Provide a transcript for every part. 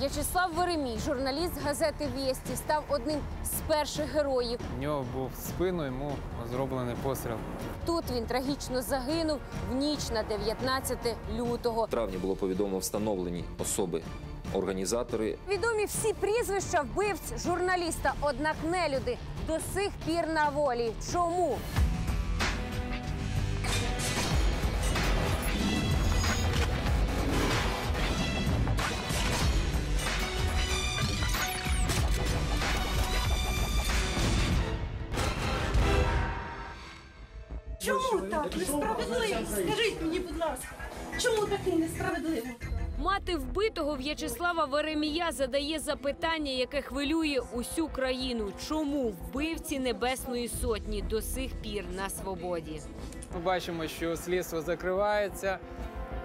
В'ячеслав Веремій, журналіст газети Вєсті, став одним з перших героїв. В нього був в спину, йому зроблений постріл. Тут він трагічно загинув в ніч на 19 лютого. В травні було повідомлено встановлені особи організатори. Відомі всі прізвища вбивць журналіста, однак нелюди до сих пір на волі. Чому? Чому так? Несправедливо? Скажіть мені, будь ласка, чому такий несправедливо? Мати вбитого В'ячеслава Веремія задає запитання, яке хвилює усю країну. Чому вбивці Небесної Сотні до сих пір на свободі? Ми бачимо, що слідство закривається,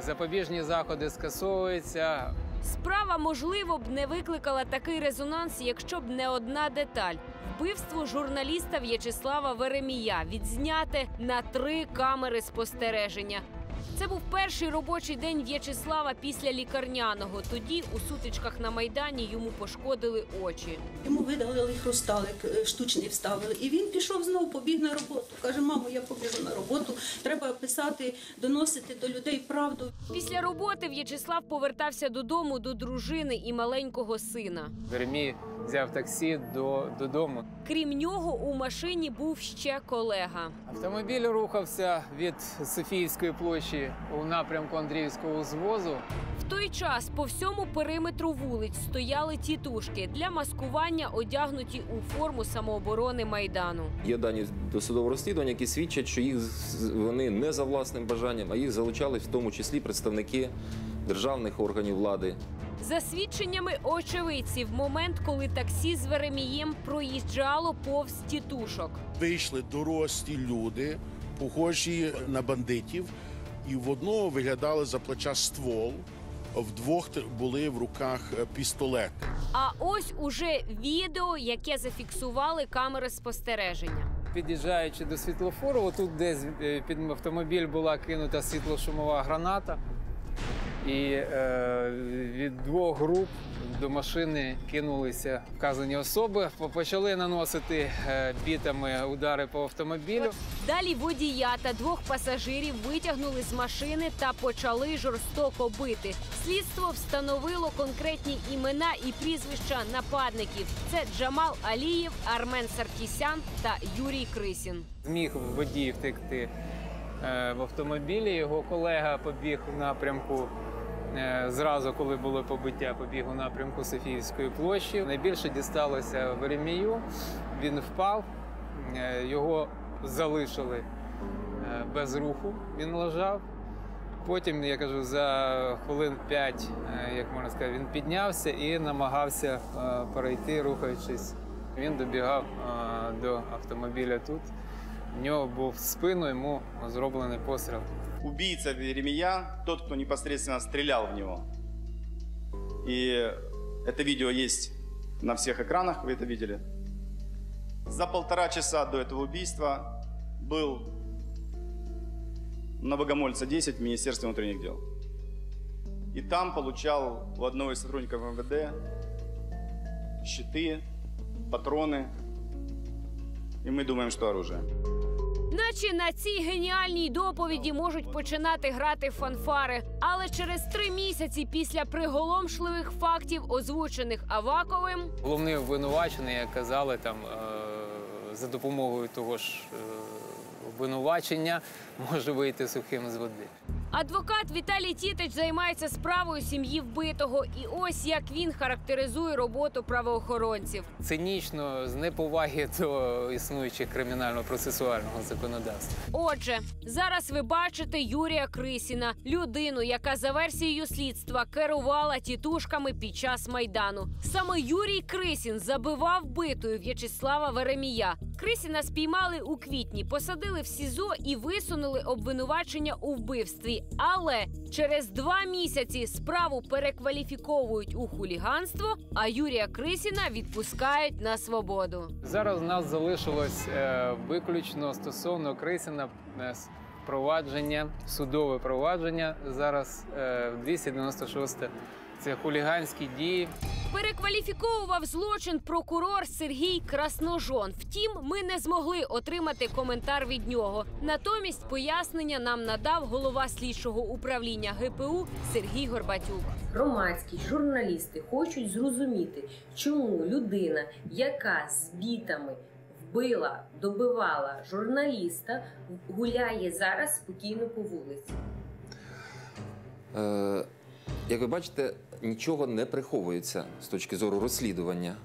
запобіжні заходи скасовуються. Справа, можливо, б не викликала такий резонанс, якщо б не одна деталь. Вбивство журналіста В'ячеслава Веремія відзняте на три камери спостереження. Це був перший робочий день В'ячеслава після лікарняного. Тоді у сутичках на майдані йому пошкодили очі. Йому видалили хрусталик, е, штучний вставили, і він пішов знову, побіг на роботу. Каже, мамо, я побіжу на роботу. Треба писати, доносити до людей правду. Після роботи В'ячеслав повертався додому до дружини і маленького сина. Веремій взяв таксі до, додому. Крім нього, у машині був ще колега. Автомобіль рухався від Софіївської площі у напрямку Андріївського звозу. В той час по всьому периметру вулиць стояли тітушки для маскування, одягнуті у форму самооборони майдану. Є дані досудового розслідування, які свідчать, що їх вони не за власним бажанням, а їх залучали в тому числі представники державних органів влади. За свідченнями очевидців, момент, коли таксі з Веремієм проїжджало повз тітушок. вийшли дорослі люди, похожі на бандитів, і в одного виглядали за плеча ствол, в двох були в руках е, пістолети. А ось уже відео, яке зафіксували камери спостереження. Під'їжджаючи до світлофору, отут десь е, під автомобіль була кинута світлошумова граната. І е, від двох груп до машини кинулися вказані особи. Почали наносити е, бітами удари по автомобілю. Далі водія та двох пасажирів витягнули з машини та почали жорстоко бити. Слідство встановило конкретні імена і прізвища нападників. Це Джамал Алієв, Армен Саркісян та Юрій Крисін. Зміг водій втекти е, в автомобілі. Його колега побіг в напрямку. Е, Зразу, коли було побиття, побіг у напрямку Софіївської площі. Найбільше дісталося Веремію. Він впав, е, його залишили е, без руху. Він лежав. Потім, я кажу, за хвилин п'ять, е, як можна сказати, він піднявся і намагався перейти, рухаючись. Він добігав до автомобіля тут. В нього був спину, йому зроблений постріл. Убийца Веремия, тот, кто непосредственно стрелял в него. И это видео есть на всех экранах, вы это видели. За полтора часа до этого убийства был на Богомольца 10 в Министерстве внутренних дел. И там получал у одного из сотрудников МВД щиты, патроны. И мы думаем, что оружие. Наче на цій геніальній доповіді можуть починати грати фанфари. Але через три місяці після приголомшливих фактів, озвучених Аваковим, Головний обвинувачений, як казали, там е, за допомогою того ж е, обвинувачення може вийти сухим з води. адвокат Віталій Тітич займається справою сім'ї вбитого. І ось як він характеризує роботу правоохоронців. Цинічно, з неповаги до існуючих кримінально-процесуального законодавства. Отже, зараз ви бачите Юрія Крисіна, людину, яка за версією слідства керувала тітушками під час майдану. Саме Юрій Крисін забивав битою В'ячеслава Веремія. Крисіна спіймали у квітні, посадили в СІЗО і висунули обвинувачення у вбивстві. Але через два місяці справу перекваліфіковують у хуліганство, а Юрія Крисіна відпускають на свободу. Зараз у нас залишилось е, виключно стосовно Крисіна е, провадження, судове провадження зараз е, 296 це хуліганські дії. Перекваліфіковував злочин прокурор Сергій Красножон. Втім, ми не змогли отримати коментар від нього. Натомість пояснення нам надав голова слідчого управління ГПУ Сергій Горбатюк. громадські журналісти хочуть зрозуміти, чому людина, яка з бітами вбила, добивала журналіста, гуляє зараз спокійно по вулиці. Е, як ви бачите, нічого не приховується з точки зору розслідування.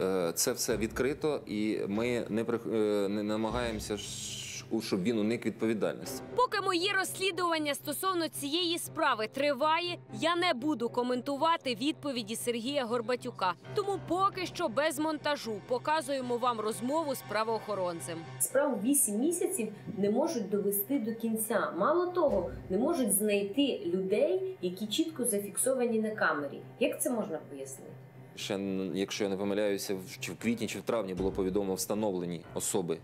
Е, це все відкрито, і ми не, е, намагаємося, щоб він уник відповідальності. Поки моє розслідування стосовно цієї справи триває, я не буду коментувати відповіді Сергія Горбатюка. Тому поки що без монтажу показуємо вам розмову з правоохоронцем. Справу 8 місяців не можуть довести до кінця. Мало того, не можуть знайти людей, які чітко зафіксовані на камері. Як це можна пояснити? Ще, якщо я не помиляюся, чи в квітні, чи в травні було повідомлено встановлені особи,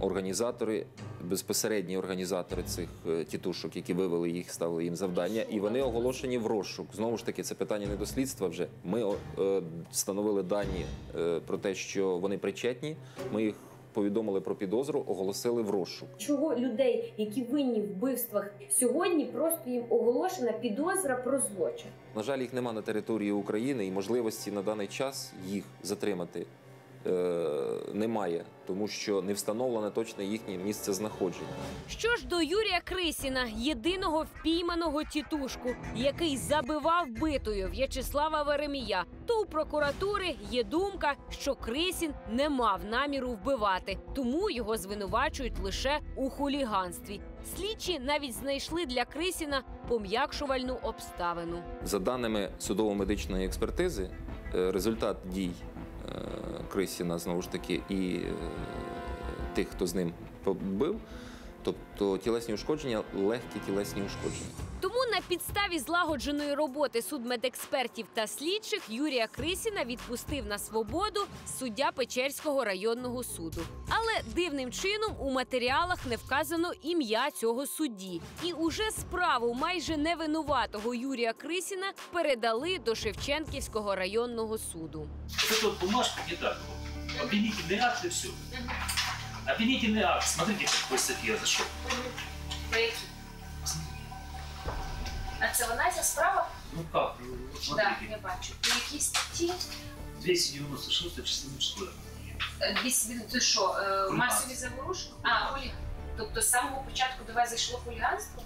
організатори, безпосередні організатори цих е, тітушок, які вивели їх, ставили їм завдання, і вони оголошені в розшук. Знову ж таки, це питання не до слідства вже. Ми е, встановили дані е, про те, що вони причетні. Ми їх повідомили про підозру, оголосили в розшук. Чого людей, які винні в вбивствах сьогодні, просто їм оголошена підозра про злочин? На жаль, їх нема на території України і можливості на даний час їх затримати немає, тому що не встановлене точне їхнє місце знаходження. Що ж до Юрія Крисіна, єдиного впійманого тітушку, який забивав битою В'ячеслава Веремія, то у прокуратури є думка, що Крисін не мав наміру вбивати, тому його звинувачують лише у хуліганстві. Слідчі навіть знайшли для Крисіна пом'якшувальну обставину. За даними судово-медичної експертизи, е, результат дій е, Крисіна знову ж таки і е, тих, хто з ним побив, тобто тілесні ушкодження, легкі тілесні ушкодження Тому на підставі злагодженої роботи судмедекспертів та слідчих Юрія Крисіна відпустив на свободу суддя Печерського районного суду. Але дивним чином у матеріалах не вказано ім'я цього судді. І уже справу майже невинуватого Юрія Крисіна передали до Шевченківського районного суду. Вот эта вот бумажка не так. Обвинительный акт и все. Обвинительный акт. Смотрите, какой статья зашел. А це вона ця справа? Ну как? Ну, вот смотрите. бачу. По якій статті? 296 частина 4. Це що, е, масові заворушки? А, хуліган. Тобто з самого початку до вас зайшло хуліганство?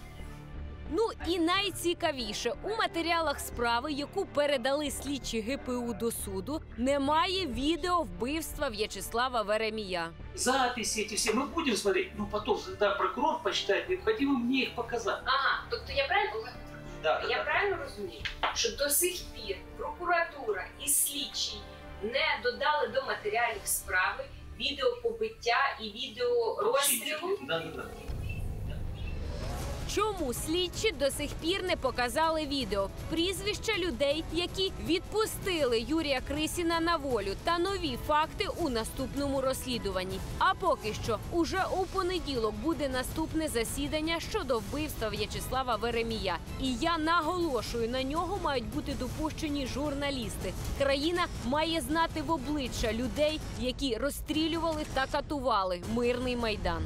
Ну і найцікавіше у матеріалах справи, яку передали слідчі ГПУ до суду, немає відео вбивства В'ячеслава Веремія. Записи эти все мы будем смотреть, но потом, когда прокурор посчитает необходимым, мне их показать. Ага, тобто я правильно Олег Да, да, Я да. правильно розумію, що до сих пір прокуратура і слідчі не додали до матеріалів справи відео побиття і відео розстрілу? Да, да, да. Чому слідчі до сих пір не показали відео? Прізвища людей, які відпустили Юрія Крисіна на волю, та нові факти у наступному розслідуванні. А поки що, уже у понеділок буде наступне засідання щодо вбивства В'ячеслава Веремія. І я наголошую, на нього мають бути допущені журналісти. Країна має знати в обличчя людей, які розстрілювали та катували мирний майдан.